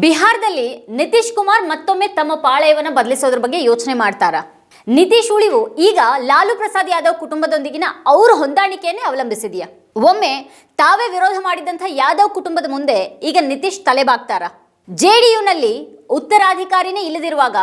ಬಿಹಾರದಲ್ಲಿ ನಿತೀಶ್ ಕುಮಾರ್ ಮತ್ತೊಮ್ಮೆ ತಮ್ಮ ಪಾಳಯವನ್ನು ಬದಲಿಸೋದ್ರ ಬಗ್ಗೆ ಯೋಚನೆ ಮಾಡ್ತಾರ? ನಿತೀಶ್ ಉಳಿವು ಈಗ ಲಾಲು ಪ್ರಸಾದ್ ಯಾದವ್ ಕುಟುಂಬದೊಂದಿಗಿನ ಅವ್ರ ಹೊಂದಾಣಿಕೆಯನ್ನೇ ಅವಲಂಬಿಸಿದೆಯಾ? ಒಮ್ಮೆ ತಾವೇ ವಿರೋಧ ಮಾಡಿದಂಥ ಯಾದವ್ ಕುಟುಂಬದ ಮುಂದೆ ಈಗ ನಿತೀಶ್ ತಲೆಬಾಗ್ತಾರ ಜೆಡಿಯುನಲ್ಲಿ ಉತ್ತರಾಧಿಕಾರಿನೇ ಇಲ್ಲದಿರುವಾಗ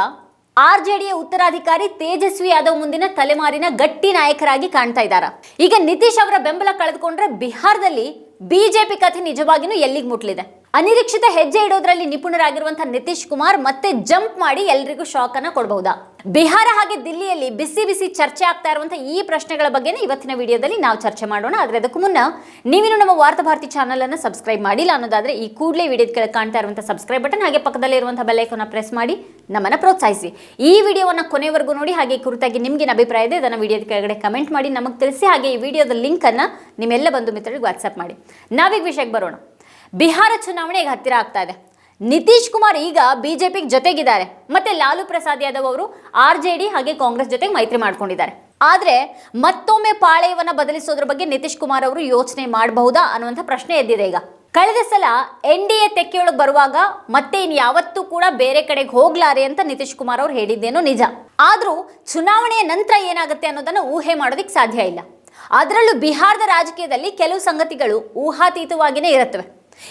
ಆರ್ ಜೆ ಡಿಯ ಉತ್ತರಾಧಿಕಾರಿ ತೇಜಸ್ವಿ ಯಾದವ್ ಮುಂದಿನ ತಲೆಮಾರಿನ ಗಟ್ಟಿ ನಾಯಕರಾಗಿ ಕಾಣ್ತಾ ಇದ್ದಾರ? ಈಗ ನಿತೀಶ್ ಅವರ ಬೆಂಬಲ ಕಳೆದುಕೊಂಡ್ರೆ ಬಿಹಾರದಲ್ಲಿ ಬಿಜೆಪಿ ಕಥೆ ನಿಜವಾಗಿಯೂ ಎಲ್ಲಿಗೆ ಮುಟ್ಲಿದೆ? ಅನಿರೀಕ್ಷಿತ ಹೆಜ್ಜೆ ಇಡೋದ್ರಲ್ಲಿ ನಿಪುಣರಾಗಿರುವಂತಹ ನಿತೀಶ್ ಕುಮಾರ್ ಮತ್ತೆ ಜಂಪ್ ಮಾಡಿ ಎಲ್ರಿಗೂ ಶಾಕ್ ಅನ್ನ ಕೊಡಬಹುದಾ ಬಿಹಾರ ಹಾಗೆ ದಿಲ್ಲಿಯಲ್ಲಿ ಬಿಸಿ ಬಿಸಿ ಚರ್ಚೆ ಆಗ್ತಾ ಇರುವಂತಹ ಈ ಪ್ರಶ್ನೆಗಳ ಬಗ್ಗೆನೇ ಇವತ್ತಿನ ವಿಡಿಯೋದಲ್ಲಿ ನಾವು ಚರ್ಚೆ ಮಾಡೋಣ. ಆದ್ರೆ ಅದಕ್ಕೂ ಮುನ್ನ ನೀವಿನ್ನು ನಮ್ಮ ವಾರ್ತಾ ಭಾರತಿ ಚಾನಲ್ ಅನ್ನು ಸಬ್ಸ್ಕ್ರೈಬ್ ಮಾಡಿಲ್ಲ ಅನ್ನೋದಾದ್ರೆ ಈ ಕೂಡಲೇ ವಿಡಿಯೋದ ಕೆಳಗೆ ಕಾಣ್ತಾ ಇರುವಂತಹ ಸಬ್ಸ್ಕ್ರೈಬ್ ಬಟನ್ ಹಾಗೆ ಪಕ್ಕದಲ್ಲಿ ಇರುವಂತಹ ಬೆಲ್ ಐಕಾನ್ ಪ್ರೆಸ್ ಮಾಡಿ ನಮ್ಮನ್ನ ಪ್ರೋತ್ಸಾಹಿಸಿ. ಈ ವಿಡಿಯೋವನ್ನ ಕೊನೆವರೆಗೂ ನೋಡಿ, ಹಾಗೆ ಕುರಿತಾಗಿ ನಿಮ್ಗೇನು ಅಭಿಪ್ರಾಯ ಇದೆ ಅದನ್ನ ವಿಡಿಯೋದ ಕೆಳಗಡೆ ಕಮೆಂಟ್ ಮಾಡಿ, ನಮಗೆ ತಿಳಿಸಿ, ಹಾಗೆ ಈ ವಿಡಿಯೋದ ಲಿಂಕ್ ಅನ್ನ ನಿಮ್ಮೆಲ್ಲ ಬಂಧು ಮಿತ್ರರಿಗೆ ವಾಟ್ಸಪ್ ಮಾಡಿ. ನಾವೀಗ ವಿಷಯಕ್ಕೆ ಬರೋಣ. ಬಿಹಾರ ಚುನಾವಣೆ ಈಗ ಹತ್ತಿರ ಆಗ್ತಾ ಇದೆ. ನಿತೀಶ್ ಕುಮಾರ್ ಈಗ ಬಿಜೆಪಿ ಜೊತೆಗಿದ್ದಾರೆ. ಮತ್ತೆ ಲಾಲು ಪ್ರಸಾದ್ ಯಾದವ್ ಅವರು ಆರ್ ಜೆ ಡಿ ಹಾಗೆ ಕಾಂಗ್ರೆಸ್ ಜೊತೆಗೆ ಮೈತ್ರಿ ಮಾಡ್ಕೊಂಡಿದ್ದಾರೆ. ಆದರೆ ಮತ್ತೊಮ್ಮೆ ಪಾಳೆಯವನ್ನ ಬದಲಿಸೋದ್ರ ಬಗ್ಗೆ ನಿತೀಶ್ ಕುಮಾರ್ ಅವರು ಯೋಚನೆ ಮಾಡಬಹುದಾ ಅನ್ನುವಂಥ ಪ್ರಶ್ನೆ ಎದ್ದಿದೆ ಈಗ. ಕಳೆದ ಸಲ ಎನ್ ಡಿ ಎ ತೆಕ್ಕೆಯೊಳಗೆ ಬರುವಾಗ ಮತ್ತೆ ಇನ್ ಯಾವತ್ತೂ ಕೂಡ ಬೇರೆ ಕಡೆಗೆ ಹೋಗ್ಲಾರೆ ಅಂತ ನಿತೀಶ್ ಕುಮಾರ್ ಅವರು ಹೇಳಿದ್ದೇನೋ ನಿಜ. ಆದರೂ ಚುನಾವಣೆಯ ನಂತರ ಏನಾಗುತ್ತೆ ಅನ್ನೋದನ್ನು ಊಹೆ ಮಾಡೋದಕ್ಕೆ ಸಾಧ್ಯ ಇಲ್ಲ. ಅದರಲ್ಲೂ ಬಿಹಾರದ ರಾಜಕೀಯದಲ್ಲಿ ಕೆಲವು ಸಂಗತಿಗಳು ಊಹಾತೀತವಾಗಿಯೇ ಇರುತ್ತವೆ.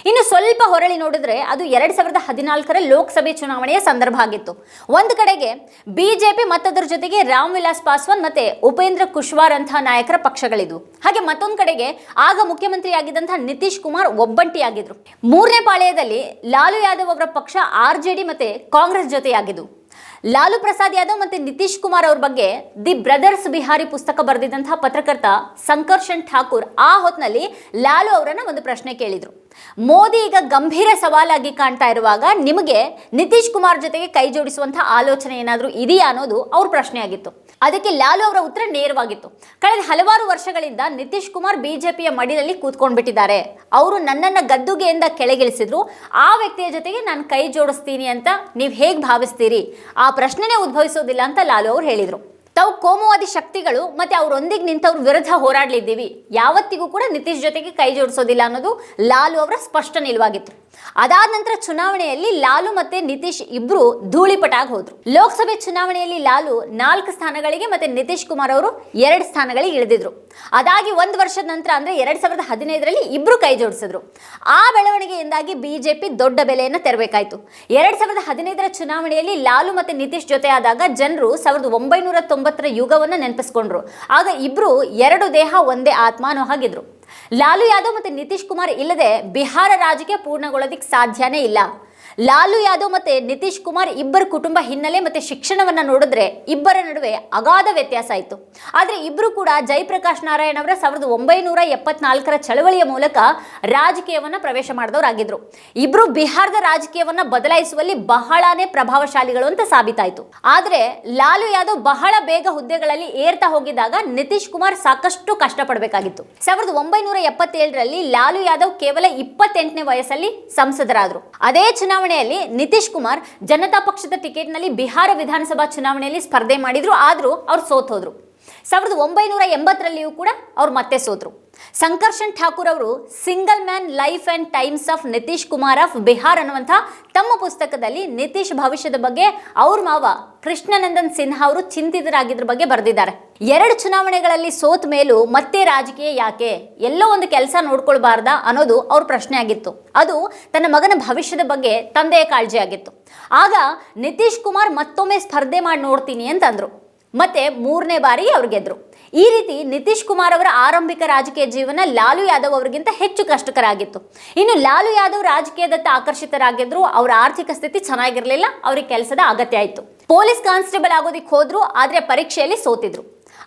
ಇನ್ನು ಸ್ವಲ್ಪ ಹೊರಳಿ ನೋಡಿದ್ರೆ ಅದು ಎರಡ್ ಸಾವಿರದ ಹದಿನಾಲ್ಕರ ಲೋಕಸಭೆ ಚುನಾವಣೆಯ ಸಂದರ್ಭ ಆಗಿತ್ತು. ಒಂದು ಕಡೆಗೆ ಬಿಜೆಪಿ ಮತ್ತದರ ಜೊತೆಗೆ ರಾಮ್ ವಿಲಾಸ್ ಪಾಸ್ವಾನ್ ಮತ್ತೆ ಉಪೇಂದ್ರ ಕುಶ್ವಾರ್ ಅಂತಹ ನಾಯಕರ ಪಕ್ಷಗಳಿದ್ವು ಹಾಗೆ ಮತ್ತೊಂದು ಕಡೆಗೆ ಆಗ ಮುಖ್ಯಮಂತ್ರಿ ಆಗಿದ್ದಂತಹ ನಿತೀಶ್ ಕುಮಾರ್ ಒಬ್ಬಂಟಿಯಾಗಿದ್ರು. ಮೂರನೇ ಪಾಳೆಯದಲ್ಲಿ ಲಾಲು ಯಾದವ್ ಅವರ ಪಕ್ಷ ಆರ್ ಜೆ ಮತ್ತೆ ಕಾಂಗ್ರೆಸ್ ಜೊತೆಯಾಗಿದ್ವು ಲಾಲು ಪ್ರಸಾದ್ ಯಾದವ್ ಮತ್ತೆ ನಿತೀಶ್ ಕುಮಾರ್ ಅವ್ರ ಬಗ್ಗೆ ದಿ ಬ್ರದರ್ಸ್ ಬಿಹಾರಿ ಪುಸ್ತಕ ಬರೆದಿದ್ದಂತಹ ಪತ್ರಕರ್ತ ಸಂಕರ್ಷಣ್ ಠಾಕೂರ್ ಆ ಹೊತ್ತಿನಲ್ಲಿ ಲಾಲು ಅವರನ್ನು ಒಂದು ಪ್ರಶ್ನೆ ಕೇಳಿದ್ರು. ಮೋದಿ ಈಗ ಗಂಭೀರ ಸವಾಲಾಗಿ ಕಾಣ್ತಾ ಇರುವಾಗ ನಿಮಗೆ ನಿತೀಶ್ ಕುಮಾರ್ ಜೊತೆಗೆ ಕೈ ಜೋಡಿಸುವಂತಹ ಆಲೋಚನೆ ಏನಾದರೂ ಇದೆಯಾ ಅನ್ನೋದು ಅವ್ರ ಪ್ರಶ್ನೆ ಆಗಿತ್ತು ಅದಕ್ಕೆ ಲಾಲು ಅವರ ಉತ್ತರ ನೇರವಾಗಿತ್ತು. ಕಳೆದ ಹಲವಾರು ವರ್ಷಗಳಿಂದ ನಿತೀಶ್ ಕುಮಾರ್ ಬಿಜೆಪಿಯ ಮಡಿಲಲ್ಲಿ ಕೂತ್ಕೊಂಡ್ಬಿಟ್ಟಿದ್ದಾರೆ. ಅವರು ನನ್ನನ್ನ ಗದ್ದುಗೆಯಿಂದ ಕೆಳಗಿಳಿಸಿದ್ರು. ಆ ವ್ಯಕ್ತಿಯ ಜೊತೆಗೆ ನಾನು ಕೈ ಜೋಡಿಸ್ತೀನಿ ಅಂತ ನೀವು ಹೇಗೆ ಭಾವಿಸ್ತೀರಿ? ಆ ಪ್ರಶ್ನೆನೇ ಉದ್ಭವಿಸೋದಿಲ್ಲ ಅಂತ ಲಾಲು ಅವರು ಹೇಳಿದರು. ತಾವು ಕೋಮುವಾದಿ ಶಕ್ತಿಗಳು, ಮತ್ತೆ ಅವರೊಂದಿಗೆ ನಿಂತವ್ರ ವಿರುದ್ಧ ಹೋರಾಡಲಿದ್ದೀವಿ. ಯಾವತ್ತಿಗೂ ಕೂಡ ನಿತೀಶ್ ಜೊತೆಗೆ ಕೈ ಜೋಡಿಸೋದಿಲ್ಲ ಅನ್ನೋದು ಲಾಲು ಅವರ ಸ್ಪಷ್ಟ ನಿಲುವಾಗಿತ್ತು. ಅದಾದ ನಂತರ ಚುನಾವಣೆಯಲ್ಲಿ ಲಾಲು ಮತ್ತೆ ನಿತೀಶ್ ಇಬ್ರು ಧೂಳಿಪಟಾಗಿ ಹೋದ್ರು. ಲೋಕಸಭೆ ಚುನಾವಣೆಯಲ್ಲಿ ಲಾಲು ನಾಲ್ಕು ಸ್ಥಾನಗಳಿಗೆ ಮತ್ತೆ ನಿತೀಶ್ ಕುಮಾರ್ ಅವರು ಎರಡು ಸ್ಥಾನಗಳಿಗೆ ಇಳಿದಿದ್ರು. ಅದಾಗಿ ಒಂದು ವರ್ಷದ ನಂತರ ಅಂದ್ರೆ ಎರಡ್ ಸಾವಿರದ ಹದಿನೈದರಲ್ಲಿ ಇಬ್ರು ಕೈ ಜೋಡಿಸಿದ್ರು. ಆ ಬೆಳವಣಿಗೆಯಿಂದಾಗಿ ಬಿಜೆಪಿ ದೊಡ್ಡ ಬೆಲೆಯನ್ನು ತೆರಬೇಕಾಯ್ತು. ಎರಡ್ ಸಾವಿರದ ಹದಿನೈದರ ಚುನಾವಣೆಯಲ್ಲಿ ಲಾಲು ಮತ್ತೆ ನಿತೀಶ್ ಜೊತೆ ಆದಾಗ ಜನರು ಸಾವಿರದ ಒಂಬೈನೂರ ತೊಂಬತ್ತರ ಯುಗವನ್ನು ನೆನಪಿಸ್ಕೊಂಡ್ರು. ಆಗ ಇಬ್ರು ಎರಡು ದೇಹ, ಒಂದೇ ಆತ್ಮ ಅನ್ನೋ ಹಾಗಿದ್ರು. ಲಾಲು ಯಾದವ್ ಮತ್ತು ನಿತೀಶ್ ಕುಮಾರ್ ಇಲ್ಲದೆ ಬಿಹಾರ ರಾಜಕೀಯ ಪೂರ್ಣಗೊಳ್ಳೋದಿಕ್ ಸಾಧ್ಯನೇ ಇಲ್ಲ. ಲಾಲು ಯಾದವ್ ಮತ್ತೆ ನಿತೀಶ್ ಕುಮಾರ್ ಇಬ್ಬರ ಕುಟುಂಬ ಹಿನ್ನೆಲೆ ಮತ್ತೆ ಶಿಕ್ಷಣವನ್ನ ನೋಡಿದ್ರೆ ಇಬ್ಬರ ನಡುವೆ ಅಗಾಧ ವ್ಯತ್ಯಾಸ ಆಯಿತು. ಆದ್ರೆ ಇಬ್ರು ಕೂಡ ಜಯಪ್ರಕಾಶ್ ನಾರಾಯಣ್ ಅವರ ಸಾವಿರದ ಒಂಬೈನೂರ ಎಪ್ಪತ್ನಾಲ್ಕರ ಚಳವಳಿಯ ಮೂಲಕ ರಾಜಕೀಯವನ್ನ ಪ್ರವೇಶ ಮಾಡಿದವರಾಗಿದ್ರು. ಇಬ್ರು ಬಿಹಾರದ ರಾಜಕೀಯವನ್ನ ಬದಲಾಯಿಸುವಲ್ಲಿ ಬಹಳಾನೇ ಪ್ರಭಾವಶಾಲಿಗಳು ಅಂತ ಸಾಬೀತಾಯಿತು. ಆದ್ರೆ ಲಾಲು ಯಾದವ್ ಬಹಳ ಬೇಗ ಹುದ್ದೆಗಳಲ್ಲಿ ಏರ್ತಾ ಹೋಗಿದ್ದಾಗ ನಿತೀಶ್ ಕುಮಾರ್ ಸಾಕಷ್ಟು ಕಷ್ಟಪಡಬೇಕಾಗಿತ್ತು. ಸಾವಿರದ ಒಂಬೈನೂರ ಎಪ್ಪತ್ತೇಳರಲ್ಲಿ ಲಾಲು ಯಾದವ್ ಕೇವಲ ಇಪ್ಪತ್ತೆಂಟನೇ ವಯಸ್ಸಲ್ಲಿ ಸಂಸದರಾದರು. ಅದೇ ಚುನಾವಣೆಯಲ್ಲಿ ನಿತೀಶ್ ಕುಮಾರ್ ಜನತಾ ಪಕ್ಷದ ಟಿಕೆಟ್ನಲ್ಲಿ ಬಿಹಾರ ವಿಧಾನಸಭಾ ಚುನಾವಣೆಯಲ್ಲಿ ಸ್ಪರ್ಧೆ ಮಾಡಿದ್ರು, ಆದರೂ ಅವ್ರು ಸೋತ್ ಹೋದ್ರು ಸಾವಿರದ ಒಂಬೈನೂರ ಎಂಬತ್ತರಲ್ಲಿಯೂ ಕೂಡ ಅವರು ಮತ್ತೆ ಸೋತರು. ಸಂಕರ್ಷಣ್ ಠಾಕೂರ್ ಅವರು single man life and times of Nitish Kumar of Bihar ಅನ್ನುವಂಥ ತಮ್ಮ ಪುಸ್ತಕದಲ್ಲಿ ನಿತೀಶ್ ಭವಿಷ್ಯದ ಬಗ್ಗೆ ಅವ್ರ ಮಾವ ಕೃಷ್ಣನಂದನ್ ಸಿನ್ಹಾ ಅವರು ಚಿಂತಿತರಾಗಿದ್ದರ ಬಗ್ಗೆ ಬರೆದಿದ್ದಾರೆ. ಎರಡು ಚುನಾವಣೆಗಳಲ್ಲಿ ಸೋತ ಮೇಲೂ ಮತ್ತೆ ರಾಜಕೀಯ ಯಾಕೆ ಎಲ್ಲೋ ಒಂದು ಕೆಲಸ ನೋಡ್ಕೊಳ್ಬಾರ್ದ ಅನ್ನೋದು ಅವ್ರ ಪ್ರಶ್ನೆ ಆಗಿತ್ತು. ಅದು ತನ್ನ ಮಗನ ಭವಿಷ್ಯದ ಬಗ್ಗೆ ತಂದೆಯ ಕಾಳಜಿ ಆಗಿತ್ತು. ಆಗ ನಿತೀಶ್ ಕುಮಾರ್ ಮತ್ತೊಮ್ಮೆ ಸ್ಪರ್ಧೆ ಮಾಡಿ ನೋಡ್ತೀನಿ ಅಂತಂದ್ರು. ಮತ್ತೆ ಮೂರನೇ ಬಾರಿ ಅವ್ರು ಗೆದ್ರು. ಈ ರೀತಿ ನಿತೀಶ್ ಕುಮಾರ್ ಅವರ ಆರಂಭಿಕ ರಾಜಕೀಯ ಜೀವನ ಲಾಲು ಯಾದವ್ ಅವರಿಗಿಂತ ಹೆಚ್ಚು ಕಷ್ಟಕರ ಆಗಿತ್ತು ಇನ್ನು ಲಾಲು ಯಾದವ್ ರಾಜಕೀಯದತ್ತ ಆಕರ್ಷಿತರಾಗಿದ್ರು, ಅವರ ಆರ್ಥಿಕ ಸ್ಥಿತಿ ಚೆನ್ನಾಗಿರಲಿಲ್ಲ, ಅವ್ರಿಗೆ ಕೆಲಸದ ಅಗತ್ಯ ಆಯಿತು ಪೊಲೀಸ್ ಕಾನ್ಸ್ಟೇಬಲ್ ಆಗೋದಿಕ್ ಹೋದ್ರು, ಆದರೆ ಪರೀಕ್ಷೆಯಲ್ಲಿ ಸೋತಿದ್ರು.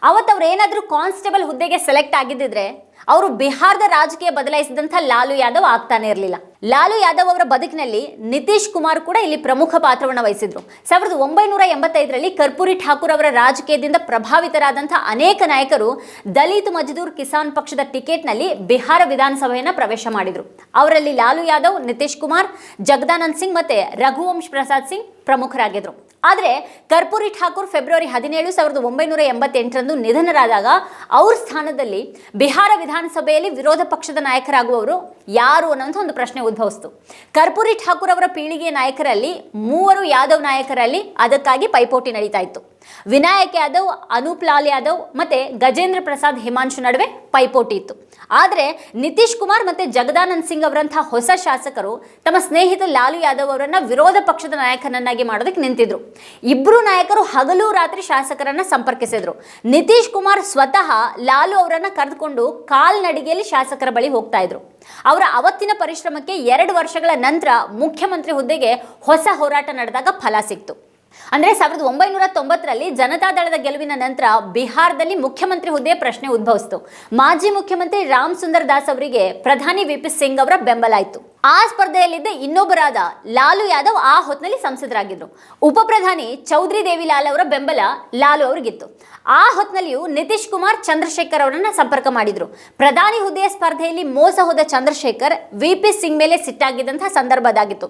ಅವತ್ತು ಅವ್ರು ಏನಾದರೂ ಕಾನ್ಸ್ಟೇಬಲ್ ಹುದ್ದೆಗೆ ಸೆಲೆಕ್ಟ್ ಆಗಿದ್ದಿದ್ರೆ, ಅವರು ಬಿಹಾರದ ರಾಜಕೀಯ ಬದಲಾಯಿಸಿದಂಥ ಲಾಲು ಯಾದವ್ ಆಗ್ತಾನೆ ಇರಲಿಲ್ಲ. ಲಾಲು ಯಾದವ್ ಅವರ ಬದುಕಿನಲ್ಲಿ ನಿತೀಶ್ ಕುಮಾರ್ ಕೂಡ ಇಲ್ಲಿ ಪ್ರಮುಖ ಪಾತ್ರವನ್ನು ವಹಿಸಿದ್ರು. ಸಾವಿರದ ಒಂಬೈನೂರ ಎಂಬತ್ತೈದರಲ್ಲಿ ಕರ್ಪೂರಿ ಠಾಕೂರ್ ಅವರ ರಾಜಕೀಯದಿಂದ ಪ್ರಭಾವಿತರಾದಂಥ ಅನೇಕ ನಾಯಕರು ದಲಿತ್ ಮಜದೂರ್ ಕಿಸಾನ್ ಪಕ್ಷದ ಟಿಕೆಟ್ನಲ್ಲಿ ಬಿಹಾರ ವಿಧಾನಸಭೆಯನ್ನು ಪ್ರವೇಶ ಮಾಡಿದ್ರು. ಅವರಲ್ಲಿ ಲಾಲು ಯಾದವ್, ನಿತೀಶ್ ಕುಮಾರ್, ಜಗದಾನಂದ್ ಸಿಂಗ್ ಮತ್ತೆ ರಘುವಂಶ್ ಪ್ರಸಾದ್ ಸಿಂಗ್ ಪ್ರಮುಖರಾಗಿದ್ರು. ಆದರೆ ಕರ್ಪೂರಿ ಠಾಕೂರ್ ಫೆಬ್ರವರಿ ಹದಿನೇಳು, ಸಾವಿರದ ಒಂಬೈನೂರ ಎಂಬತ್ತೆಂಟರಂದು ನಿಧನರಾದಾಗ ಅವ್ರ ಸ್ಥಾನದಲ್ಲಿ ಬಿಹಾರ ವಿಧಾನಸಭೆಯಲ್ಲಿ ವಿರೋಧ ಪಕ್ಷದ ನಾಯಕರಾಗುವವರು ಯಾರು ಅನ್ನೋಂಥ ಒಂದು ಪ್ರಶ್ನೆ ಉದ್ಭವಿಸ್ತು. ಕರ್ಪೂರಿ ಠಾಕೂರ್ ಅವರ ಪೀಳಿಗೆಯ ನಾಯಕರಲ್ಲಿ ಮೂವರು ಯಾದವ್ ನಾಯಕರಲ್ಲಿ ಅದಕ್ಕಾಗಿ ಪೈಪೋಟಿ ನಡೀತಾ ಇತ್ತು. ವಿನಾಯಕ್ ಯಾದವ್, ಅನೂಪ್ ಲಾಲ್ ಯಾದವ್ ಮತ್ತೆ ಗಜೇಂದ್ರ ಪ್ರಸಾದ್ ಹಿಮಾಂಶು ನಡುವೆ ಪೈಪೋಟಿ ಇತ್ತು. ಆದರೆ ನಿತೀಶ್ ಕುಮಾರ್ ಮತ್ತೆ ಜಗದಾನಂದ್ ಸಿಂಗ್ ಅವರಂತಹ ಹೊಸ ಶಾಸಕರು ತಮ್ಮ ಸ್ನೇಹಿತ ಲಾಲು ಯಾದವ್ ಅವರನ್ನ ವಿರೋಧ ಪಕ್ಷದ ನಾಯಕನನ್ನಾಗಿ ಮಾಡೋದಕ್ಕೆ ನಿಂತಿದ್ರು. ಇಬ್ರು ನಾಯಕರು ಹಗಲು ರಾತ್ರಿ ಶಾಸಕರನ್ನ ಸಂಪರ್ಕಿಸಿದ್ರು. ನಿತೀಶ್ ಕುಮಾರ್ ಸ್ವತಃ ಲಾಲು ಅವರನ್ನು ಕರೆದುಕೊಂಡು ಕಾಲ್ನಡಿಗೆಯಲ್ಲಿ ಶಾಸಕರ ಬಳಿ ಹೋಗ್ತಾ ಇದ್ರು. ಅವರ ಅವತ್ತಿನ ಪರಿಶ್ರಮಕ್ಕೆ ಎರಡು ವರ್ಷಗಳ ನಂತರ ಮುಖ್ಯಮಂತ್ರಿ ಹುದ್ದೆಗೆ ಹೊಸ ಹೋರಾಟ ನಡೆದಾಗ ಫಲ ಸಿಕ್ತು. ಅಂದ್ರೆ ಸಾವಿರದ ಒಂಬೈನೂರ ತೊಂಬತ್ತರಲ್ಲಿ ಜನತಾದಳದ ಗೆಲುವಿನ ನಂತರ ಬಿಹಾರದಲ್ಲಿ ಮುಖ್ಯಮಂತ್ರಿ ಹುದ್ದೆ ಪ್ರಶ್ನೆ ಉದ್ಭವಿಸಿತು. ಮಾಜಿ ಮುಖ್ಯಮಂತ್ರಿ ರಾಮ್ ಸುಂದರ್ ದಾಸ್ ಅವರಿಗೆ ಪ್ರಧಾನಿ ವಿ ಪಿ ಸಿಂಗ್ ಅವರ ಬೆಂಬಲ ಆಯಿತು. ಆ ಸ್ಪರ್ಧೆಯಲ್ಲಿದ್ದ ಇನ್ನೊಬ್ಬರಾದ ಲಾಲು ಯಾದವ್ ಆ ಹೊತ್ತಿನಲ್ಲಿ ಸಂಸದರಾಗಿದ್ರು. ಉಪಪ್ರಧಾನಿ ಚೌಧರಿ ದೇವಿಲಾಲ್ ಅವರ ಬೆಂಬಲ ಲಾಲು ಅವರಿಗಿತ್ತು. ಆ ಹೊತ್ತಿನಲ್ಲಿಯೂ ನಿತೀಶ್ ಕುಮಾರ್ ಚಂದ್ರಶೇಖರ್ ಅವರನ್ನ ಸಂಪರ್ಕ ಮಾಡಿದ್ರು. ಪ್ರಧಾನಿ ಹುದ್ದೆಯ ಸ್ಪರ್ಧೆಯಲ್ಲಿ ಮೋಸ ಹೋದ ಚಂದ್ರಶೇಖರ್ ವಿ ಪಿ ಸಿಂಗ್ ಮೇಲೆ ಸಿಟ್ಟಾಗಿದ್ದಂತಹ ಸಂದರ್ಭ ಅದಾಗಿತ್ತು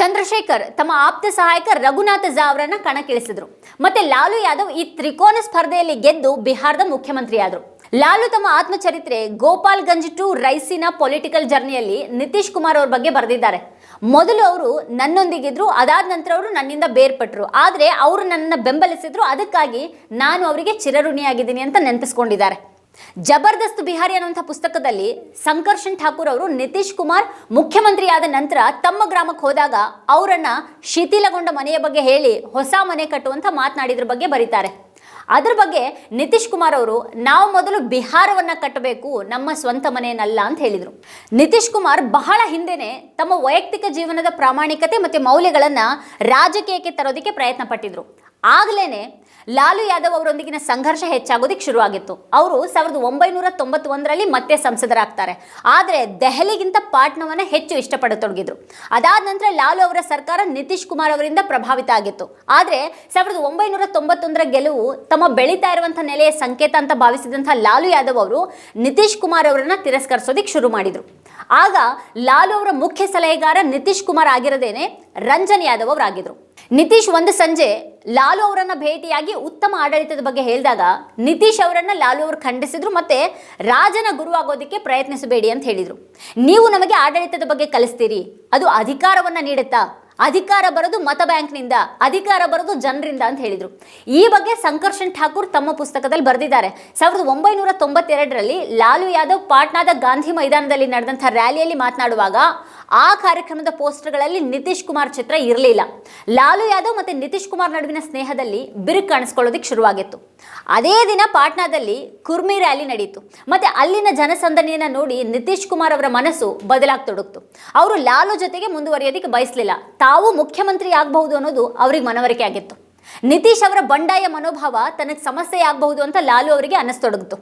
ಚಂದ್ರಶೇಖರ್ ತಮ್ಮ ಆಪ್ತ ಸಹಾಯಕ ರಘುನಾಥ ಝಾ ಅವರನ್ನ ಕಣಕ್ಕಿಳಿಸಿದ್ರು. ಮತ್ತೆ ಲಾಲು ಯಾದವ್ ಈ ತ್ರಿಕೋನ ಸ್ಪರ್ಧೆಯಲ್ಲಿ ಗೆದ್ದು ಬಿಹಾರದ ಮುಖ್ಯಮಂತ್ರಿ ಆದರು ಲಾಲು ತಮ್ಮ ಆತ್ಮಚರಿತ್ರೆ Gopalganj to Raisina political ಜರ್ನಿಯಲ್ಲಿ ನಿತೀಶ್ ಕುಮಾರ್ ಅವ್ರ ಬಗ್ಗೆ ಬರೆದಿದ್ದಾರೆ. ಮೊದಲು ಅವರು ನನ್ನೊಂದಿಗಿದ್ರು, ಅದಾದ ನಂತರ ಅವರು ನನ್ನಿಂದ ಬೇರ್ಪಟ್ಟರು ಆದರೆ ಅವರು ನನ್ನನ್ನು ಬೆಂಬಲಿಸಿದ್ರು, ಅದಕ್ಕಾಗಿ ನಾನು ಅವರಿಗೆ ಚಿರಋಣಿಯಾಗಿದ್ದೀನಿ ಅಂತ ನೆನಪಿಸ್ಕೊಂಡಿದ್ದಾರೆ. ಜಬರ್ದಸ್ತ್ ಬಿಹಾರಿ ಅನ್ನುವಂಥ ಪುಸ್ತಕದಲ್ಲಿ ಸಂಕರ್ಷಣ್ ಠಾಕೂರ್ ಅವರು ನಿತೀಶ್ ಕುಮಾರ್ ಮುಖ್ಯಮಂತ್ರಿಯಾದ ನಂತರ ತಮ್ಮ ಗ್ರಾಮಕ್ಕೆ ಹೋದಾಗ ಅವರನ್ನು ಶಿಥಿಲಗೊಂಡ ಮನೆಯ ಬಗ್ಗೆ ಹೇಳಿ, ಹೊಸ ಮನೆ ಕಟ್ಟುವಂಥ ಮಾತನಾಡಿದ್ರ ಬಗ್ಗೆ ಬರೀತಾರೆ. ಅದ್ರ ಬಗ್ಗೆ ನಿತೀಶ್ ಕುಮಾರ್ ಅವರು, ನಾವು ಮೊದಲು ಬಿಹಾರವನ್ನ ಕಟ್ಟಬೇಕು, ನಮ್ಮ ಸ್ವಂತ ಮನೆಯನ್ನಲ್ಲ ಅಂತ ಹೇಳಿದರು. ನಿತೀಶ್ ಕುಮಾರ್ ಬಹಳ ಹಿಂದೆನೆ ತಮ್ಮ ವೈಯಕ್ತಿಕ ಜೀವನದ ಪ್ರಾಮಾಣಿಕತೆ ಮತ್ತು ಮೌಲ್ಯಗಳನ್ನು ರಾಜಕೀಯಕ್ಕೆ ತರೋದಕ್ಕೆ ಪ್ರಯತ್ನ ಪಟ್ಟಿದ್ರು. ಆಗ್ಲೇನೆ ಲಾಲು ಯಾದವ್ ಅವರೊಂದಿಗಿನ ಸಂಘರ್ಷ ಹೆಚ್ಚಾಗೋದಿಕ್ಕೆ ಶುರುವಾಗಿತ್ತು. ಅವರು ಸಾವಿರದ ಒಂಬೈನೂರ ತೊಂಬತ್ತೊಂದರಲ್ಲಿ ಮತ್ತೆ ಸಂಸದರಾಗ್ತಾರೆ. ಆದರೆ ದೆಹಲಿಗಿಂತ ಪಾಟ್ನವನ್ನು ಹೆಚ್ಚು ಇಷ್ಟಪಡತೊಡಗಿದ್ರು. ಅದಾದ ನಂತರ ಲಾಲು ಅವರ ಸರ್ಕಾರ ನಿತೀಶ್ ಕುಮಾರ್ ಅವರಿಂದ ಪ್ರಭಾವಿತ ಆಗಿತ್ತು. ಆದರೆ ಸಾವಿರದ ಒಂಬೈನೂರ ತೊಂಬತ್ತೊಂದರ ಗೆಲುವು ತಮ್ಮ ಬೆಳೀತಾ ಇರುವಂಥ ನೆಲೆಯ ಸಂಕೇತ ಅಂತ ಭಾವಿಸಿದಂಥ ಲಾಲು ಯಾದವ್ ಅವರು ನಿತೀಶ್ ಕುಮಾರ್ ಅವರನ್ನು ತಿರಸ್ಕರಿಸೋದಿಕ್ಕೆ ಶುರು ಮಾಡಿದರು. ಆಗ ಲಾಲು ಅವರ ಮುಖ್ಯ ಸಲಹೆಗಾರ ನಿತೀಶ್ ಕುಮಾರ್ ಆಗಿರದೇನೆ ರಂಜನ್ ಯಾದವ್ ಅವರಾಗಿದ್ರು. ನಿತೀಶ್ ಒಂದು ಸಂಜೆ ಲಾಲು ಅವರನ್ನ ಭೇಟಿಯಾಗಿ ಉತ್ತಮ ಆಡಳಿತದ ಬಗ್ಗೆ ಹೇಳಿದಾಗ ನಿತೀಶ್ ಅವರನ್ನ ಲಾಲು ಅವರು ಖಂಡಿಸಿದ್ರು ಮತ್ತೆ ರಾಜನ ಗುರು ಆಗೋದಕ್ಕೆ ಪ್ರಯತ್ನಿಸಬೇಡಿ ಅಂತ ಹೇಳಿದ್ರು. ನೀವು ನಮಗೆ ಆಡಳಿತದ ಬಗ್ಗೆ ಕಲಿಸ್ತೀರಿ. ಅದು ಅಧಿಕಾರವನ್ನ ನೀಡುತ್ತಾ? ಅಧಿಕಾರ ಬರೋದು ಮತ ಬ್ಯಾಂಕ್ನಿಂದ, ಅಧಿಕಾರ ಬರೋದು ಜನರಿಂದ ಅಂತ ಹೇಳಿದರು. ಈ ಬಗ್ಗೆ ಸಂಕರ್ಷಣ್ ಠಾಕೂರ್ ತಮ್ಮ ಪುಸ್ತಕದಲ್ಲಿ ಬರೆದಿದ್ದಾರೆ. ಸಾವಿರದ ಒಂಬೈನೂರ ತೊಂಬತ್ತೆರಡರಲ್ಲಿ ಲಾಲು ಯಾದವ್ ಪಾಟ್ನಾದ ಗಾಂಧಿ ಮೈದಾನದಲ್ಲಿ ನಡೆದಂಥ ರ್ಯಾಲಿಯಲ್ಲಿ ಮಾತನಾಡುವಾಗ ಆ ಕಾರ್ಯಕ್ರಮದ ಪೋಸ್ಟರ್ಗಳಲ್ಲಿ ನಿತೀಶ್ ಕುಮಾರ್ ಚಿತ್ರ ಇರಲಿಲ್ಲ. ಲಾಲು ಯಾದವ್ ಮತ್ತು ನಿತೀಶ್ ಕುಮಾರ್ ನಡುವಿನ ಸ್ನೇಹದಲ್ಲಿ ಬಿರುಕು ಕಾಣಿಸ್ಕೊಳ್ಳೋದಕ್ಕೆ ಶುರುವಾಗಿತ್ತು. ಅದೇ ದಿನ ಪಾಟ್ನಾದಲ್ಲಿ ಕುರ್ಮಿ ರ್ಯಾಲಿ ನಡೆಯಿತು ಮತ್ತು ಅಲ್ಲಿನ ಜನಸಂದಣಿಯನ್ನು ನೋಡಿ ನಿತೀಶ್ ಕುಮಾರ್ ಅವರ ಮನಸ್ಸು ಬದಲಾಗ್ತೊಡಗ್ತು ಅವರು ಲಾಲು ಜೊತೆಗೆ ಮುಂದುವರಿಯೋದಕ್ಕೆ ಬಯಸಲಿಲ್ಲ. ತಾವು ಮುಖ್ಯಮಂತ್ರಿ ಆಗಬಹುದು ಅನ್ನೋದು ಅವ್ರಿಗೆ ಮನವರಿಕೆ ಆಗಿತ್ತು. ನಿತೀಶ್ ಅವರ ಬಂಡಾಯ ಮನೋಭಾವ ತನಗೆ ಸಮಸ್ಯೆ ಆಗಬಹುದು ಅಂತ ಲಾಲು ಅವರಿಗೆ ಅನ್ನಿಸ್ತೊಡಗಿತು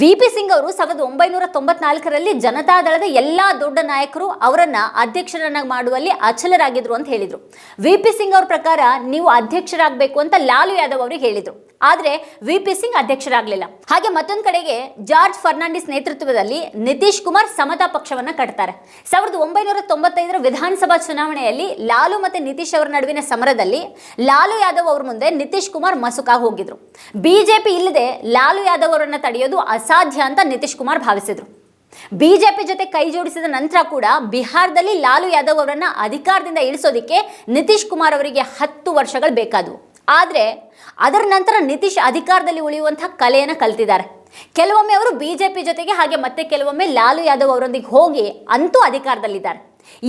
ವಿ ಪಿ ಸಿಂಗ್ ಅವರು ಸಾವಿರದ ಒಂಬೈನೂರ ತೊಂಬತ್ನಾಲ್ಕರಲ್ಲಿ ಜನತಾದಳದ ಎಲ್ಲ ದೊಡ್ಡ ನಾಯಕರು ಅವರನ್ನ ಅಧ್ಯಕ್ಷರನ್ನಾಗಿ ಮಾಡುವಲ್ಲಿ ಅಚಲರಾಗಿದ್ರು ಅಂತ ಹೇಳಿದರು. ವಿ ಪಿ ಸಿಂಗ್ ಅವ್ರ ಪ್ರಕಾರ ನೀವು ಅಧ್ಯಕ್ಷರಾಗಬೇಕು ಅಂತ ಲಾಲು ಯಾದವ್ ಅವರಿಗೆ ಹೇಳಿದರು. ಆದರೆ ವಿ ಪಿ ಸಿಂಗ್ ಅಧ್ಯಕ್ಷರಾಗಲಿಲ್ಲ. ಹಾಗೆ ಮತ್ತೊಂದು ಕಡೆಗೆ ಜಾರ್ಜ್ ಫರ್ನಾಂಡಿಸ್ ನೇತೃತ್ವದಲ್ಲಿ ನಿತೀಶ್ ಕುಮಾರ್ ಸಮತಾ ಪಕ್ಷವನ್ನ ಕಟ್ತಾರೆ. ಸಾವಿರದ ಒಂಬೈನೂರ ತೊಂಬತ್ತೈದರ ವಿಧಾನಸಭಾ ಚುನಾವಣೆಯಲ್ಲಿ ಲಾಲು ಮತ್ತೆ ನಿತೀಶ್ ಅವರ ನಡುವಿನ ಸಮರದಲ್ಲಿ ಲಾಲು ಯಾದವ್ ಅವರ ಮುಂದೆ ನಿತೀಶ್ ಕುಮಾರ್ ಮಸುಕಾಗಿ ಹೋಗಿದ್ರು. ಬಿಜೆಪಿ ಇಲ್ಲದೆ ಲಾಲು ಯಾದವ್ ಅವರನ್ನು ತಡೆಯೋದು ಅಸಾಧ್ಯ ಅಂತ ನಿತೀಶ್ ಕುಮಾರ್ ಭಾವಿಸಿದ್ರು. ಬಿಜೆಪಿ ಜೊತೆ ಕೈ ಜೋಡಿಸಿದ ನಂತರ ಕೂಡ ಬಿಹಾರದಲ್ಲಿ ಲಾಲು ಯಾದವ್ ಅವರನ್ನು ಅಧಿಕಾರದಿಂದ ಇಳಿಸೋದಿಕ್ಕೆ ನಿತೀಶ್ ಕುಮಾರ್ ಅವರಿಗೆ ಹತ್ತು ವರ್ಷಗಳು ಬೇಕಾದವು. ಆದರೆ ಅದರ ನಂತರ ನಿತೀಶ್ ಅಧಿಕಾರದಲ್ಲಿ ಉಳಿಯುವಂಥ ಕಲೆಯನ್ನು ಕಲ್ತಿದ್ದಾರೆ. ಕೆಲವೊಮ್ಮೆ ಅವರು ಬಿಜೆಪಿ ಜೊತೆಗೆ ಹಾಗೆ ಮತ್ತೆ ಕೆಲವೊಮ್ಮೆ ಲಾಲು ಯಾದವ್ ಅವರೊಂದಿಗೆ ಹೋಗಿ ಅಂತೂ ಅಧಿಕಾರದಲ್ಲಿದ್ದಾರೆ.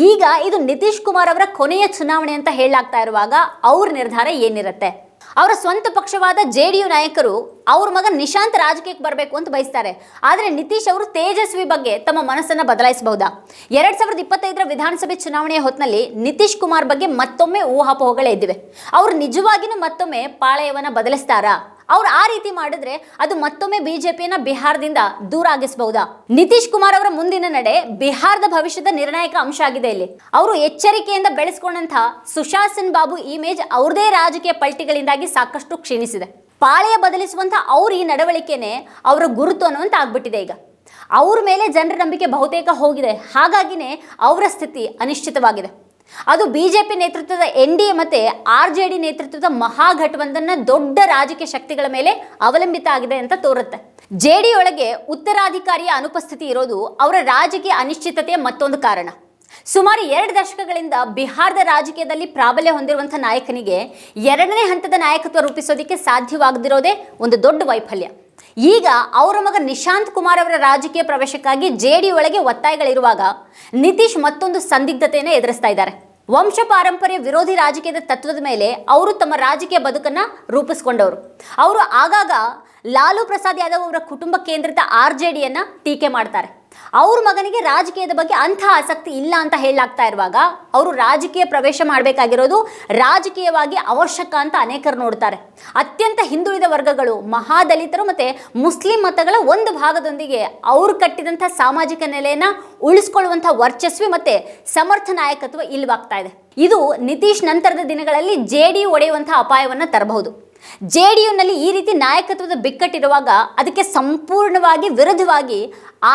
ಈಗ ಇದು ನಿತೀಶ್ ಕುಮಾರ್ ಅವರ ಕೊನೆಯ ಚುನಾವಣೆ ಅಂತ ಹೇಳಲಾಗ್ತಾ ಇರುವಾಗ ಅವ್ರ ನಿರ್ಧಾರ ಏನಿರುತ್ತೆ? ಅವರ ಸ್ವಂತ ಪಕ್ಷವಾದ ಜೆ ನಾಯಕರು ಅವ್ರ ಮಗ ನಿಶಾಂತ್ ರಾಜಕೀಯಕ್ಕೆ ಬರಬೇಕು ಅಂತ ಬಯಸ್ತಾರೆ. ಆದರೆ ನಿತೀಶ್ ಅವರು ತೇಜಸ್ವಿ ಬಗ್ಗೆ ತಮ್ಮ ಮನಸ್ಸನ್ನು ಬದಲಾಯಿಸಬಹುದಾ? ಎರಡ್ ಸಾವಿರದ ಇಪ್ಪತ್ತೈದರ ವಿಧಾನಸಭೆ ಚುನಾವಣೆಯ ಹೊತ್ತಿನಲ್ಲಿ ನಿತೀಶ್ ಕುಮಾರ್ ಬಗ್ಗೆ ಮತ್ತೊಮ್ಮೆ ಊಹಾಪೋಹಗಳೇ ಇದ್ದಿವೆ. ಅವರು ನಿಜವಾಗಿಯೂ ಮತ್ತೊಮ್ಮೆ ಪಾಳೆಯವನ್ನು ಬದಲಿಸ್ತಾರಾ? ಅವ್ರು ಆ ರೀತಿ ಮಾಡಿದ್ರೆ ಅದು ಮತ್ತೊಮ್ಮೆ ಬಿಜೆಪಿಯನ್ನ ಬಿಹಾರದಿಂದ ದೂರ ಆಗಿಸಬಹುದಾ ನಿತೀಶ್ ಕುಮಾರ್ ಅವರ ಮುಂದಿನ ನಡೆ ಬಿಹಾರದ ಭವಿಷ್ಯದ ನಿರ್ಣಾಯಕ ಅಂಶ ಆಗಿದೆ ಇಲ್ಲಿ. ಅವರು ಎಚ್ಚರಿಕೆಯಿಂದ ಬೆಳೆಸ್ಕೊಂಡಂತ ಸುಶಾಸನ್ ಬಾಬು ಇಮೇಜ್ ಅವ್ರದೇ ರಾಜಕೀಯ ಪಲ್ಟಿಗಳಿಂದಾಗಿ ಸಾಕಷ್ಟು ಕ್ಷೀಣಿಸಿದೆ. ಪಾಳೆಯ ಬದಲಿಸುವಂತ ಅವ್ರ ಈ ನಡವಳಿಕೆನೆ ಅವರ ಗುರುತು ಅನ್ನುವಂತ ಆಗ್ಬಿಟ್ಟಿದೆ ಈಗ. ಅವ್ರ ಮೇಲೆ ಜನರ ನಂಬಿಕೆ ಬಹುತೇಕ ಹೋಗಿದೆ. ಹಾಗಾಗಿನೇ ಅವರ ಸ್ಥಿತಿ ಅನಿಶ್ಚಿತವಾಗಿದೆ. ಅದು ಬಿಜೆಪಿ ನೇತೃತ್ವದ ಎನ್ ಡಿ ಎ ಮತ್ತೆ ಆರ್ ಜೆ ಡಿ ನೇತೃತ್ವದ ಮಹಾಘಟಬಂಧನ ದೊಡ್ಡ ರಾಜಕೀಯ ಶಕ್ತಿಗಳ ಮೇಲೆ ಅವಲಂಬಿತ ಆಗಿದೆ ಅಂತ ತೋರುತ್ತೆ. ಜೆಡಿ ಒಳಗೆ ಉತ್ತರಾಧಿಕಾರಿಯ ಅನುಪಸ್ಥಿತಿ ಇರೋದು ಅವರ ರಾಜಕೀಯ ಅನಿಶ್ಚಿತತೆಯ ಮತ್ತೊಂದು ಕಾರಣ. ಸುಮಾರು ಎರಡು ದಶಕಗಳಿಂದ ಬಿಹಾರದ ರಾಜಕೀಯದಲ್ಲಿ ಪ್ರಾಬಲ್ಯ ಹೊಂದಿರುವಂಥ ನಾಯಕನಿಗೆ ಎರಡನೇ ಹಂತದ ನಾಯಕತ್ವ ರೂಪಿಸೋದಕ್ಕೆ ಸಾಧ್ಯವಾಗದಿರೋದೇ ಒಂದು ದೊಡ್ಡ ವೈಫಲ್ಯ. ಈಗ ಅವರ ಮಗ ನಿಶಾಂತ್ ಕುಮಾರ್ ಅವರ ರಾಜಕೀಯ ಪ್ರವೇಶಕ್ಕಾಗಿ ಜೆ ಡಿ ಒಳಗೆ ಒತ್ತಾಯಗಳಿರುವಾಗ ನಿತೀಶ್ ಮತ್ತೊಂದು ಸಂದಿಗ್ಧತೆಯನ್ನು ಎದುರಿಸ್ತಾ ಇದ್ದಾರೆ. ವಂಶ ಪಾರಂಪರ್ಯ ವಿರೋಧಿ ರಾಜಕೀಯದ ತತ್ವದ ಮೇಲೆ ಅವರು ತಮ್ಮ ರಾಜಕೀಯ ಬದುಕನ್ನ ರೂಪಿಸ್ಕೊಂಡವರು. ಅವರು ಆಗಾಗ ಲಾಲು ಪ್ರಸಾದ್ ಯಾದವ್ ಅವರ ಕುಟುಂಬ ಕೇಂದ್ರಿತ ಆರ್ ಜೆ ಡಿಯನ್ನು ಟೀಕೆ ಮಾಡ್ತಾರೆ. ಅವ್ರ ಮಗನಿಗೆ ರಾಜಕೀಯದ ಬಗ್ಗೆ ಅಂಥ ಆಸಕ್ತಿ ಇಲ್ಲ ಅಂತ ಹೇಳಲಾಗ್ತಾ ಇರುವಾಗ ಅವರು ರಾಜಕೀಯ ಪ್ರವೇಶ ಮಾಡಬೇಕಾಗಿರೋದು ರಾಜಕೀಯವಾಗಿ ಅವಶ್ಯಕ ಅಂತ ಅನೇಕರು ನೋಡ್ತಾರೆ. ಅತ್ಯಂತ ಹಿಂದುಳಿದ ವರ್ಗಗಳು, ಮಹಾದಲಿತರು ಮತ್ತು ಮುಸ್ಲಿಂ ಮತಗಳ ಒಂದು ಭಾಗದೊಂದಿಗೆ ಅವರು ಕಟ್ಟಿದಂಥ ಸಾಮಾಜಿಕ ನೆಲೆಯನ್ನು ಉಳಿಸ್ಕೊಳ್ಳುವಂಥ ವರ್ಚಸ್ವಿ ಮತ್ತು ಸಮರ್ಥ ನಾಯಕತ್ವ ಇಲ್ವಾಗ್ತಾ ಇದೆ. ಇದು ನಿತೀಶ್ ನಂತರದ ದಿನಗಳಲ್ಲಿ ಜೆ ಡಿ ಒಡೆಯುವಂಥ ಅಪಾಯವನ್ನು ತರಬಹುದು. ಜೆ ಡಿ ಯುನಲ್ಲಿ ಈ ರೀತಿ ನಾಯಕತ್ವದ ಬಿಕ್ಕಟ್ಟಿರುವಾಗ ಅದಕ್ಕೆ ಸಂಪೂರ್ಣವಾಗಿ ವಿರುದ್ಧವಾಗಿ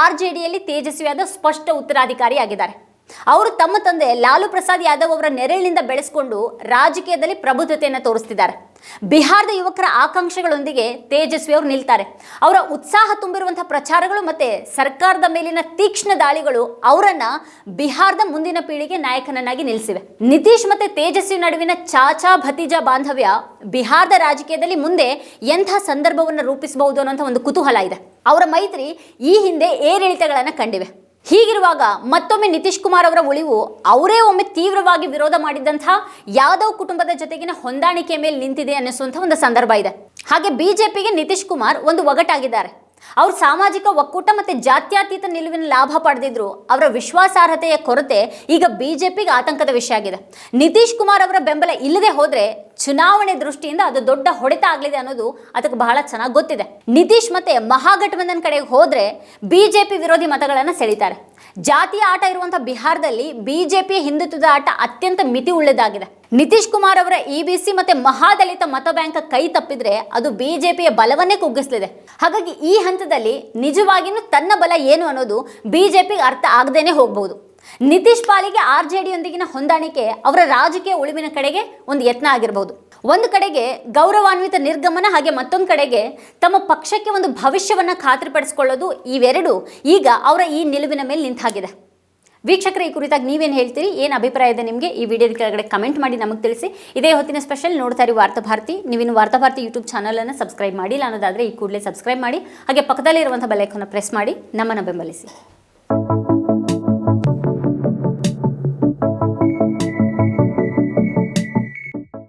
ಆರ್ ಜೆ ಡಿಯಲ್ಲಿ ತೇಜಸ್ವಿಯಾದ ಸ್ಪಷ್ಟ ಉತ್ತರಾಧಿಕಾರಿಯಾಗಿದ್ದಾರೆ. ಅವರು ತಮ್ಮ ತಂದೆ ಲಾಲು ಪ್ರಸಾದ್ ಯಾದವ್ ಅವರ ನೆರಳಿನಿಂದ ಬೆಳೆಸಿಕೊಂಡು ರಾಜಕೀಯದಲ್ಲಿ ಪ್ರಬುದ್ಧತೆಯನ್ನು ತೋರಿಸ್ತಿದ್ದಾರೆ. ಬಿಹಾರದ ಯುವಕರ ಆಕಾಂಕ್ಷೆಗಳೊಂದಿಗೆ ತೇಜಸ್ವಿ ಅವರು ನಿಲ್ತಾರೆ. ಅವರ ಉತ್ಸಾಹ ತುಂಬಿರುವಂತಹ ಪ್ರಚಾರಗಳು ಮತ್ತೆ ಸರ್ಕಾರದ ಮೇಲಿನ ತೀಕ್ಷ್ಣ ದಾಳಿಗಳು ಅವರನ್ನ ಬಿಹಾರದ ಮುಂದಿನ ಪೀಳಿಗೆ ನಾಯಕನನ್ನಾಗಿ ನಿಲ್ಲಿಸಿವೆ. ನಿತೀಶ್ ಮತ್ತೆ ತೇಜಸ್ವಿ ನಡುವಿನ ಚಾಚಾ ಭತೀಜಾ ಬಾಂಧವ್ಯ ಬಿಹಾರದ ರಾಜಕೀಯದಲ್ಲಿ ಮುಂದೆ ಎಂಥ ಸಂದರ್ಭವನ್ನು ರೂಪಿಸಬಹುದು ಅನ್ನೋಂಥ ಒಂದು ಕುತೂಹಲ ಇದೆ. ಅವರ ಮೈತ್ರಿ ಈ ಹಿಂದೆ ಏರಿಳಿತಗಳನ್ನು ಕಂಡಿವೆ. ಹೀಗಿರುವಾಗ ಮತ್ತೊಮ್ಮೆ ನಿತೀಶ್ ಕುಮಾರ್ ಅವರ ಉಳಿವು ಅವರೇ ಒಮ್ಮೆ ತೀವ್ರವಾಗಿ ವಿರೋಧ ಮಾಡಿದ್ದಂತಹ ಯಾದವ್ ಕುಟುಂಬದ ಜೊತೆಗಿನ ಹೊಂದಾಣಿಕೆ ಮೇಲೆ ನಿಂತಿದೆ ಅನ್ನಿಸುವಂಥ ಒಂದು ಸಂದರ್ಭ ಇದೆ. ಹಾಗೆ ಬಿಜೆಪಿಗೆ ನಿತೀಶ್ ಕುಮಾರ್ ಒಂದು ಒಗಟಾಗಿದ್ದಾರೆ. ಅವರು ಸಾಮಾಜಿಕ ಒಕ್ಕೂಟ ಮತ್ತೆ ಜಾತ್ಯಾತೀತ ನಿಲುವಿನ ಲಾಭ ಪಡೆದಿದ್ರು. ಅವರ ವಿಶ್ವಾಸಾರ್ಹತೆಯ ಕೊರತೆ ಈಗ ಬಿಜೆಪಿಗೆ ಆತಂಕದ ವಿಷಯ ಆಗಿದೆ. ನಿತೀಶ್ ಕುಮಾರ್ ಅವರ ಬೆಂಬಲ ಇಲ್ಲದೆ ಹೋದ್ರೆ ಚುನಾವಣೆ ದೃಷ್ಟಿಯಿಂದ ಅದು ದೊಡ್ಡ ಹೊಡೆತ ಆಗಲಿದೆ ಅನ್ನೋದು ಅದಕ್ಕೆ ಬಹಳ ಚೆನ್ನಾಗಿ ಗೊತ್ತಿದೆ. ನಿತೀಶ್ ಮತ್ತೆ ಮಹಾಗಠಬಂಧನ್ ಕಡೆಗೆ ಹೋದ್ರೆ ಬಿಜೆಪಿ ವಿರೋಧಿ ಮತಗಳನ್ನು ಸೆಳೀತಾರೆ. ಜಾತಿಯ ಆಟ ಇರುವಂತಹ ಬಿಹಾರದಲ್ಲಿ ಬಿಜೆಪಿ ಹಿಂದುತ್ವದ ಆಟ ಅತ್ಯಂತ ಮಿತಿ ಉಳ್ಳದಾಗಿದೆ. ನಿತೀಶ್ ಕುಮಾರ್ ಅವರ ಇ ಬಿ ಸಿ ಮತ್ತೆ ಮಹಾದಲಿತ ಮತ ಬ್ಯಾಂಕ್ ಕೈ ತಪ್ಪಿದ್ರೆ ಅದು ಬಿಜೆಪಿಯ ಬಲವನ್ನೇ ಕುಗ್ಗಿಸ್ಲಿದೆ. ಹಾಗಾಗಿ ಈ ಹಂತದಲ್ಲಿ ನಿಜವಾಗಿಯೂ ತನ್ನ ಬಲ ಏನು ಅನ್ನೋದು ಬಿಜೆಪಿಗೆ ಅರ್ಥ ಆಗದೇನೆ ಹೋಗಬಹುದು ನಿತೀಶ್ ಪಾಲಿಗೆ ಆರ್ ಜೆ ಡಿಯೊಂದಿಗಿನ ಹೊಂದಾಣಿಕೆ ಅವರ ರಾಜಕೀಯ ಉಳಿವಿನ ಕಡೆಗೆ ಒಂದು ಯತ್ನ ಆಗಿರಬಹುದು ಒಂದು ಕಡೆಗೆ ಗೌರವಾನ್ವಿತ ನಿರ್ಗಮನ ಹಾಗೆ ಮತ್ತೊಂದು ಕಡೆಗೆ ತಮ್ಮ ಪಕ್ಷಕ್ಕೆ ಒಂದು ಭವಿಷ್ಯವನ್ನು ಖಾತ್ರಿಪಡಿಸಿಕೊಳ್ಳೋದು ಇವೆರಡು ಈಗ ಅವರ ಈ ನಿಲುವಿನ ಮೇಲೆ ನಿಂತಾಗಿದೆ. ವೀಕ್ಷಕರ, ಈ ಕುರಿತಾಗಿ ನೀವೇನು ಹೇಳ್ತೀರಿ? ಏನು ಅಭಿಪ್ರಾಯ ಇದೆ ನಿಮಗೆ? ಈ ವಿಡಿಯೋದ ಕೆಳಗಡೆ ಕಮೆಂಟ್ ಮಾಡಿ ನಮಗೆ ತಿಳಿಸಿ. ಇದೇ ಹೊತ್ತಿನ ಸ್ಪೆಷಲ್ ನೋಡ್ತಾ ಇರಿ ವಾರ್ತಾಭಾರತಿ ನೀವಿನ್ನು ವಾರ್ತಾಭಾರತಿ ಯೂಟ್ಯೂಬ್ ಚಾನಲನ್ನು ಸಬ್ಸ್ಕ್ರೈಬ್ ಮಾಡಿಲ್ಲ ಅನ್ನೋದಾದರೆ ಈ ಕೂಡಲೇ ಸಬ್ಸ್ಕ್ರೈಬ್ ಮಾಡಿ. ಹಾಗೆ ಪಕ್ಕದಲ್ಲಿರುವಂಥ ಬೆಲೈಕನ್ನು ಪ್ರೆಸ್ ಮಾಡಿ. ನಮ್ಮನ್ನು ಬೆಂಬಲಿಸಿ.